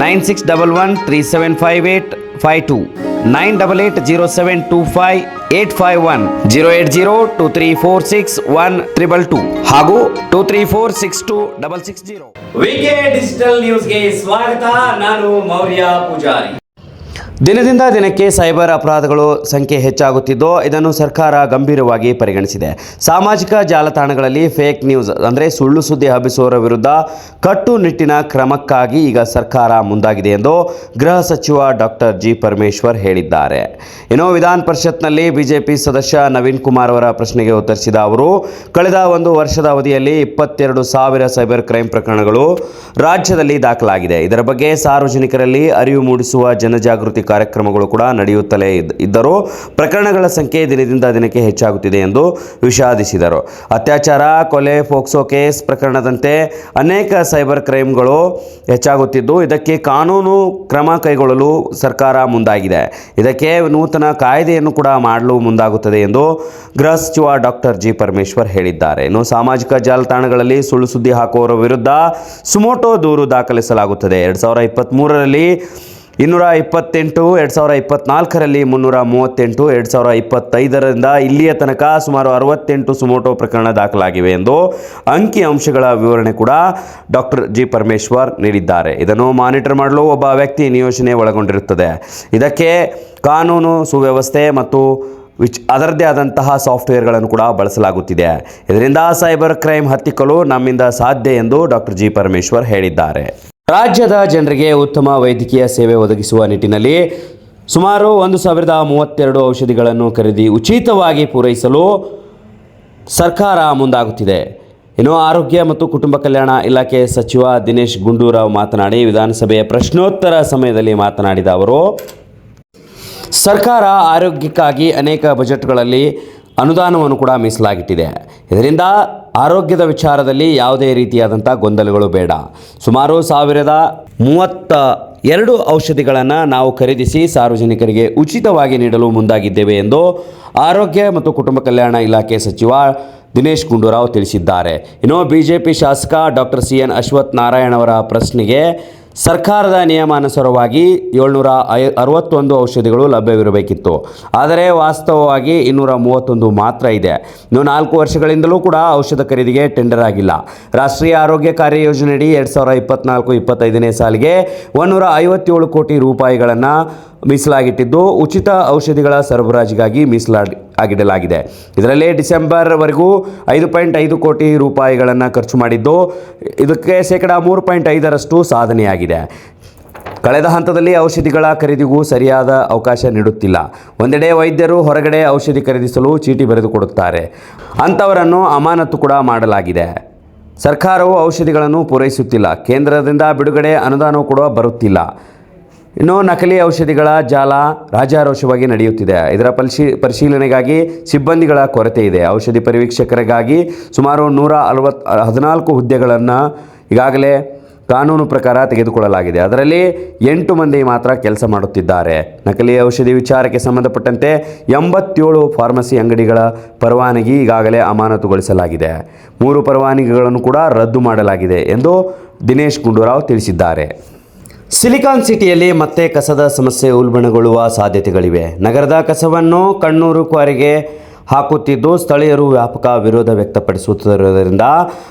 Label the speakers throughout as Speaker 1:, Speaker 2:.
Speaker 1: Nine six double one three seven five eight five two, nine double eight zero seven two five eight five one, zero eight zero two three four six one triple two ಹಾಗೂ two three four six two double six zero. VK digital ನ್ಯೂಸ್ಗೆ ಸ್ವಾಗತ, ನಾನು ಮೌರ್ಯ ಪೂಜಾರಿ. ದಿನದಿಂದ ದಿನಕ್ಕೆ cyber ಅಪರಾಧಗಳು ಸಂಖ್ಯೆ ಹೆಚ್ಚಾಗುತ್ತಿದ್ದು, ಇದನ್ನು ಸರ್ಕಾರ ಗಂಭೀರವಾಗಿ ಪರಿಗಣಿಸಿದೆ. ಸಾಮಾಜಿಕ ಜಾಲತಾಣಗಳಲ್ಲಿ ಫೇಕ್ ನ್ಯೂಸ್, ಅಂದರೆ ಸುಳ್ಳು ಸುದ್ದಿ ಹಬ್ಬಿಸುವವರ ವಿರುದ್ಧ ಕಟ್ಟುನಿಟ್ಟಿನ ಕ್ರಮಕ್ಕಾಗಿ ಈಗ ಸರ್ಕಾರ ಮುಂದಾಗಿದೆ ಎಂದು ಗೃಹ ಸಚಿವ ಡಾಕ್ಟರ್ ಜಿ ಪರಮೇಶ್ವರ್ ಹೇಳಿದ್ದಾರೆ. ಇನ್ನು ವಿಧಾನ ಪರಿಷತ್ನಲ್ಲಿ ಬಿಜೆಪಿ ಸದಸ್ಯ ನವೀನ್ ಕುಮಾರ್ ಅವರ ಪ್ರಶ್ನೆಗೆ ಉತ್ತರಿಸಿದ ಅವರು, ಕಳೆದ ಒಂದು ವರ್ಷದ ಅವಧಿಯಲ್ಲಿ ಇಪ್ಪತ್ತೆರಡು ಸಾವಿರ ಸೈಬರ್ ಕ್ರೈಮ್ ಪ್ರಕರಣಗಳು ರಾಜ್ಯದಲ್ಲಿ ದಾಖಲಾಗಿದೆ. ಇದರ ಬಗ್ಗೆ ಸಾರ್ವಜನಿಕರಲ್ಲಿ ಅರಿವು ಮೂಡಿಸುವ ಜನಜಾಗೃತಿ ಕಾರ್ಯಕ್ರಮಗಳು ಕೂಡ ನಡೆಯುತ್ತಲೇ ಇದ್- ಇದ್ದರೂ ಪ್ರಕರಣಗಳ ಸಂಖ್ಯೆ ದಿನದಿಂದ ದಿನಕ್ಕೆ ಹೆಚ್ಚಾಗುತ್ತಿದೆ ಎಂದು ವಿಷಾದಿಸಿದರು. ಅತ್ಯಾಚಾರ, ಕೊಲೆ ಫೋಕ್ಸೋ ಕೇಸ್ ಪ್ರಕರಣದಂತೆ ಅನೇಕ ಸೈಬರ್ ಕ್ರೈಮ್ಗಳು ಹೆಚ್ಚಾಗುತ್ತಿದ್ದು, ಇದಕ್ಕೆ ಕಾನೂನು ಕ್ರಮ ಕೈಗೊಳ್ಳಲು ಸರ್ಕಾರ ಮುಂದಾಗಿದೆ. ಇದಕ್ಕೆ ನೂತನ ಕಾಯ್ದೆಯನ್ನು ಕೂಡ ಮಾಡಲು ಮುಂದಾಗುತ್ತದೆ ಎಂದು ಗೃಹ ಸಚಿವ ಡಾಕ್ಟರ್ ಜಿ. ಪರಮೇಶ್ವರ್ ಹೇಳಿದ್ದಾರೆ. ಇನ್ನು ಸಾಮಾಜಿಕ ಜಾಲತಾಣಗಳಲ್ಲಿ ಸುಳ್ಳು ಸುದ್ದಿ ಹಾಕುವವರ ವಿರುದ್ಧ ಸುಮೋಟೋ ದೂರು ದಾಖಲಿಸಲಾಗುತ್ತದೆ. ಎರಡು ಸಾವಿರ ಇಪ್ಪತ್ತ್ಮೂರರಲ್ಲಿ ಇನ್ನೂರ ಇಪ್ಪತ್ತೆಂಟು, ಎರಡು ಸಾವಿರ ಇಪ್ಪತ್ತ್ನಾಲ್ಕರಲ್ಲಿ ಮುನ್ನೂರ ಮೂವತ್ತೆಂಟು, ಎರಡು ಸಾವಿರ ಇಪ್ಪತ್ತೈದರಿಂದ ಇಲ್ಲಿಯ ತನಕ ಸುಮಾರು ಅರವತ್ತೆಂಟು ಸುಮೋಟೋ ಪ್ರಕರಣ ದಾಖಲಾಗಿವೆ ಎಂದು ಅಂಕಿ ಅಂಶಗಳ ವಿವರಣೆ ಕೂಡ ಡಾಕ್ಟರ್ ಜಿ ಪರಮೇಶ್ವರ್ ನೀಡಿದ್ದಾರೆ. ಇದನ್ನು ಮಾನಿಟರ್ ಮಾಡಲು ಒಬ್ಬ ವ್ಯಕ್ತಿ ನಿಯೋಜನೆ ಒಳಗೊಂಡಿರುತ್ತದೆ. ಇದಕ್ಕೆ ಕಾನೂನು ಸುವ್ಯವಸ್ಥೆ ಮತ್ತು ವಿಚ್ ಅದರದೇ ಆದಂತಹ ಸಾಫ್ಟ್ವೇರ್ಗಳನ್ನು ಕೂಡ ಬಳಸಲಾಗುತ್ತಿದೆ. ಇದರಿಂದ ಸೈಬರ್ ಕ್ರೈಮ್ ಹತ್ತಿಕ್ಕಲು ನಮ್ಮಿಂದ ಸಾಧ್ಯ ಎಂದು ಡಾಕ್ಟರ್ ಜಿ ಪರಮೇಶ್ವರ್ ಹೇಳಿದ್ದಾರೆ. ರಾಜ್ಯದ ಜನರಿಗೆ ಉತ್ತಮ ವೈದ್ಯಕೀಯ ಸೇವೆ ಒದಗಿಸುವ ನಿಟ್ಟಿನಲ್ಲಿ ಸುಮಾರು ಒಂದು ಸಾವಿರದ ಮೂವತ್ತೆರಡು ಔಷಧಿಗಳನ್ನು ಖರೀದಿ ಉಚಿತವಾಗಿ ಪೂರೈಸಲು ಸರ್ಕಾರ ಮುಂದಾಗುತ್ತಿದೆ. ಇನ್ನು ಆರೋಗ್ಯ ಮತ್ತು ಕುಟುಂಬ ಕಲ್ಯಾಣ ಇಲಾಖೆ ಸಚಿವ ದಿನೇಶ್ ಗುಂಡೂರಾವ್ ಮಾತನಾಡಿ, ವಿಧಾನಸಭೆಯ ಪ್ರಶ್ನೋತ್ತರ ಸಮಯದಲ್ಲಿ ಮಾತನಾಡಿದ ಅವರು, ಸರ್ಕಾರ ಆರೋಗ್ಯಕ್ಕಾಗಿ ಅನೇಕ ಬಜೆಟ್ಗಳಲ್ಲಿ ಅನುದಾನವನ್ನು ಕೂಡ ಮೀಸಲಾಗಿಟ್ಟಿದೆ. ಇದರಿಂದ ಆರೋಗ್ಯದ ವಿಚಾರದಲ್ಲಿ ಯಾವುದೇ ರೀತಿಯಾದಂಥ ಗೊಂದಲಗಳು ಬೇಡ. ಸುಮಾರು ಸಾವಿರದ ಮೂವತ್ತ ಎರಡು ಔಷಧಿಗಳನ್ನು ನಾವು ಖರೀದಿಸಿ ಸಾರ್ವಜನಿಕರಿಗೆ ಉಚಿತವಾಗಿ ನೀಡಲು ಮುಂದಾಗಿದ್ದೇವೆ ಎಂದು ಆರೋಗ್ಯ ಮತ್ತು ಕುಟುಂಬ ಕಲ್ಯಾಣ ಇಲಾಖೆ ಸಚಿವ ದಿನೇಶ್ ಗುಂಡೂರಾವ್ ತಿಳಿಸಿದ್ದಾರೆ. ಇನ್ನು ಬಿಜೆಪಿ ಶಾಸಕ doctor C N Ashwath Narayan ಅವರ ಪ್ರಶ್ನೆಗೆ ಸರ್ಕಾರದ ನಿಯಮಾನುಸಾರವಾಗಿ ಏಳ್ನೂರ ಐ, ಅರವತ್ತೊಂದು ಔಷಧಿಗಳು ಲಭ್ಯವಿರಬೇಕಿತ್ತು. ಆದರೆ ವಾಸ್ತವವಾಗಿ ಇನ್ನೂರ ಮೂವತ್ತೊಂದು ಮಾತ್ರ ಇದೆ. ಇನ್ನು ನಾಲ್ಕು ವರ್ಷಗಳಿಂದಲೂ ಕೂಡ ಔಷಧ ಖರೀದಿಗೆ ಟೆಂಡರ್ ಆಗಿಲ್ಲ. ರಾಷ್ಟ್ರೀಯ ಆರೋಗ್ಯ ಕಾರ್ಯಯೋಜನೆಯಡಿ ಎರಡು ಸಾವಿರ ಇಪ್ಪತ್ನಾಲ್ಕು ಇಪ್ಪತ್ತೈದನೇ ಸಾಲಿಗೆ ಒಂದೂರ ಐವತ್ತೇಳು ಕೋಟಿ ರೂಪಾಯಿಗಳನ್ನು ಮೀಸಲಾಗಿಟ್ಟಿದ್ದು, ಉಚಿತ ಔಷಧಿಗಳ ಸರಬರಾಜಿಗಾಗಿ ಮೀಸಲಾಡಿ ಆಗಿಡಲಾಗಿದೆ. ಇದರಲ್ಲಿ ಡಿಸೆಂಬರ್ವರೆಗೂ ಐದು ಪಾಯಿಂಟ್ ಐದು ಕೋಟಿ ರೂಪಾಯಿಗಳನ್ನು ಖರ್ಚು ಮಾಡಿದ್ದು, ಇದಕ್ಕೆ ಶೇಕಡ ಮೂರು ಪಾಯಿಂಟ್ ಐದರಷ್ಟು ಸಾಧನೆಯಾಗಿದೆ. ಕಳೆದ ಹಂತದಲ್ಲಿ ಔಷಧಿಗಳ ಖರೀದಿಗೂ ಸರಿಯಾದ ಅವಕಾಶ ನೀಡುತ್ತಿಲ್ಲ. ಒಂದೆಡೆ ವೈದ್ಯರು ಹೊರಗಡೆ ಔಷಧಿ ಖರೀದಿಸಲು ಚೀಟಿ ಬರೆದುಕೊಡುತ್ತಾರೆ ಅಂಥವರನ್ನು ಅಮಾನತು ಕೂಡ ಮಾಡಲಾಗಿದೆ. ಸರ್ಕಾರವು ಔಷಧಿಗಳನ್ನು ಪೂರೈಸುತ್ತಿಲ್ಲ. ಕೇಂದ್ರದಿಂದ ಬಿಡುಗಡೆ ಅನುದಾನವೂ ಕೂಡ ಬರುತ್ತಿಲ್ಲ. ಇನ್ನು ನಕಲಿ ಔಷಧಿಗಳ ಜಾಲ ರಾಜಾರೋಷವಾಗಿ ನಡೆಯುತ್ತಿದೆ. ಇದರ ಪರಿಶೀ ಪರಿಶೀಲನೆಗಾಗಿ ಸಿಬ್ಬಂದಿಗಳ ಕೊರತೆ ಇದೆ. ಔಷಧಿ ಪರಿವೀಕ್ಷಕರಿಗಾಗಿ ಸುಮಾರು ನೂರ ಅರವತ್ ಹದಿನಾಲ್ಕು ಹುದ್ದೆಗಳನ್ನು ಈಗಾಗಲೇ ಕಾನೂನು ಪ್ರಕಾರ ತೆಗೆದುಕೊಳ್ಳಲಾಗಿದೆ. ಅದರಲ್ಲಿ ಎಂಟು ಮಂದಿ ಮಾತ್ರ ಕೆಲಸ ಮಾಡುತ್ತಿದ್ದಾರೆ. ನಕಲಿ ಔಷಧಿ ವಿಚಾರಕ್ಕೆ ಸಂಬಂಧಪಟ್ಟಂತೆ ಎಂಬತ್ತೇಳು ಫಾರ್ಮಸಿ ಅಂಗಡಿಗಳ ಪರವಾನಗಿ ಈಗಾಗಲೇ ಅಮಾನತುಗೊಳಿಸಲಾಗಿದೆ. ಮೂರು ಪರವಾನಗಿಗಳನ್ನು ಕೂಡ ರದ್ದು ಮಾಡಲಾಗಿದೆ ಎಂದು ದಿನೇಶ್ ಗುಂಡೂರಾವ್ ತಿಳಿಸಿದ್ದಾರೆ. ಸಿಲಿಕಾನ್ ಸಿಟಿಯಲ್ಲಿ ಮತ್ತೆ ಕಸದ ಸಮಸ್ಯೆ ಉಲ್ಬಣಗೊಳ್ಳುವ ಸಾಧ್ಯತೆಗಳಿವೆ. ನಗರದ ಕಸವನ್ನು ಕಣ್ಣೂರು ಕ್ವಾರಿಗೆ ಹಾಕುತ್ತಿದ್ದು ಸ್ಥಳೀಯರು ವ್ಯಾಪಕ ವಿರೋಧ ವ್ಯಕ್ತಪಡಿಸುತ್ತಿರುವುದರಿಂದ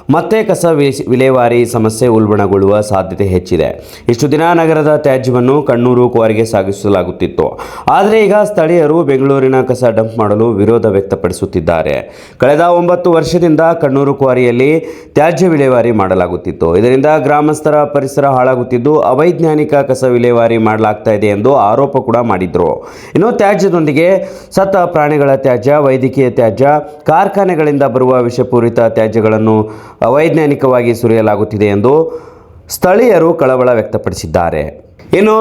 Speaker 1: ಮತ್ತೆ ಕಸ ವಿಲೇವಾರಿ ಸಮಸ್ಯೆ ಉಲ್ಬಣಗೊಳ್ಳುವ ಸಾಧ್ಯತೆ ಹೆಚ್ಚಿದೆ. ಇಷ್ಟು ದಿನ ನಗರದ ತ್ಯಾಜ್ಯವನ್ನು ಕಣ್ಣೂರು ಕೋರಿಗೆ ಸಾಗಿಸಲಾಗುತ್ತಿತ್ತು. ಆದರೆ ಈಗ ಸ್ಥಳೀಯರು ಬೆಂಗಳೂರಿನ ಕಸ ಡಂಪ್ ಮಾಡಲು ವಿರೋಧ ವ್ಯಕ್ತಪಡಿಸುತ್ತಿದ್ದಾರೆ. ಕಳೆದ ಒಂಬತ್ತು ವರ್ಷದಿಂದ ಕಣ್ಣೂರು ಕ್ವಾರಿಯಲ್ಲಿ ತ್ಯಾಜ್ಯ ವಿಲೇವಾರಿ ಮಾಡಲಾಗುತ್ತಿತ್ತು. ಇದರಿಂದ ಗ್ರಾಮಸ್ಥರ ಪರಿಸರ ಹಾಳಾಗುತ್ತಿದ್ದು ಅವೈಜ್ಞಾನಿಕ ಕಸ ವಿಲೇವಾರಿ ಮಾಡಲಾಗ್ತಾ ಇದೆ ಎಂದು ಆರೋಪ ಕೂಡ ಮಾಡಿದ್ರು. ಇನ್ನು ತ್ಯಾಜ್ಯದೊಂದಿಗೆ ಸತ್ತ ಪ್ರಾಣಿಗಳ ತ್ಯಾಜ್ಯ ವೈದ್ಯಕೀಯ ತ್ಯಾಜ್ಯ ಕಾರ್ಖಾನೆಗಳಿಂದ ಬರುವ ವಿಷಪೂರಿತ ತ್ಯಾಜ್ಯಗಳನ್ನು ಅವೈಜ್ಞಾನಿಕವಾಗಿ ಸುರಿಯಲಾಗುತ್ತಿದೆ ಎಂದು ಸ್ಥಳೀಯರು ಕಳವಳ ವ್ಯಕ್ತಪಡಿಸಿದ್ದಾರೆ. ಇನ್ನು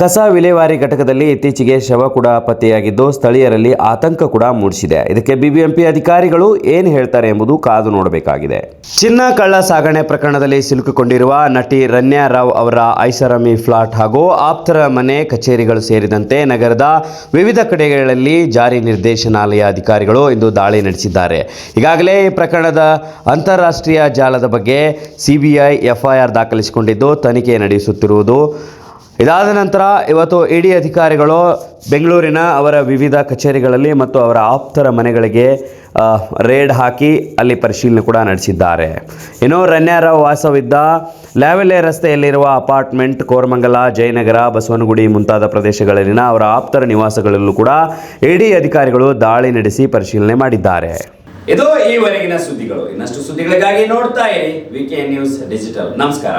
Speaker 1: ಕಸ ವಿಲೇವಾರಿ ಘಟಕದಲ್ಲಿ ಇತ್ತೀಚೆಗೆ ಶವ ಕೂಡ ಪತ್ತೆಯಾಗಿದ್ದು, ಸ್ಥಳೀಯರಲ್ಲಿ ಆತಂಕ ಕೂಡ ಮೂಡಿಸಿದೆ. ಇದಕ್ಕೆ ಬಿಬಿಎಂಪಿ ಅಧಿಕಾರಿಗಳು ಏನು ಹೇಳ್ತಾರೆ ಎಂಬುದು ಕಾದು ನೋಡಬೇಕಾಗಿದೆ. ಚಿನ್ನ ಕಳ್ಳ ಸಾಗಣೆ ಪ್ರಕರಣದಲ್ಲಿ ಸಿಲುಕಿಕೊಂಡಿರುವ ನಟಿ ರನ್ಯಾ ರಾವ್ ಅವರ ಐಷಾರಾಮಿ ಫ್ಲಾಟ್ ಹಾಗೂ ಆಪ್ತರ ಮನೆ ಕಚೇರಿಗಳು ಸೇರಿದಂತೆ ನಗರದ ವಿವಿಧ ಕಡೆಗಳಲ್ಲಿ ಜಾರಿ ನಿರ್ದೇಶನಾಲಯ ಅಧಿಕಾರಿಗಳು ಇಂದು ದಾಳಿ ನಡೆಸಿದ್ದಾರೆ. ಈಗಾಗಲೇ ಈ ಪ್ರಕರಣದ ಅಂತಾರಾಷ್ಟ್ರೀಯ ಜಾಲದ ಬಗ್ಗೆ ಸಿಬಿಐ, ಎಫ್ಐಆರ್ ದಾಖಲಿಸಿಕೊಂಡಿದ್ದು, ತನಿಖೆ ನಡೆಸುತ್ತಿರುವುದು ಇದಾದ ನಂತರ ಇವತ್ತು ಇಡಿ ಅಧಿಕಾರಿಗಳು ಬೆಂಗಳೂರಿನ ಅವರ ವಿವಿಧ ಕಚೇರಿಗಳಲ್ಲಿ ಮತ್ತು ಅವರ ಆಪ್ತರ ಮನೆಗಳಿಗೆ ರೇಡ್ ಹಾಕಿ ಅಲ್ಲಿ ಪರಿಶೀಲನೆ ಕೂಡ ನಡೆಸಿದ್ದಾರೆ. ಇನ್ನು ರನ್ಯಾರಾವ್ ವಾಸವಿದ್ದ ಲ್ಯಾವೆಲೆ ರಸ್ತೆಯಲ್ಲಿರುವ ಅಪಾರ್ಟ್ಮೆಂಟ್ ಕೋರಮಂಗಲ, ಜಯನಗರ, ಬಸವನಗುಡಿ ಮುಂತಾದ ಪ್ರದೇಶಗಳಲ್ಲಿನ ಅವರ ಆಪ್ತರ ನಿವಾಸಗಳಲ್ಲೂ ಕೂಡ ಇಡಿ ಅಧಿಕಾರಿಗಳು ದಾಳಿ ನಡೆಸಿ ಪರಿಶೀಲನೆ ಮಾಡಿದ್ದಾರೆ. ಇದು ಈವರೆಗಿನ ಸುದ್ದಿಗಳು. ಇನ್ನಷ್ಟು ಸುದ್ದಿಗಳಿಗಾಗಿ ನೋಡ್ತಾ ಇರಿ. VK news digital. ನಮಸ್ಕಾರ.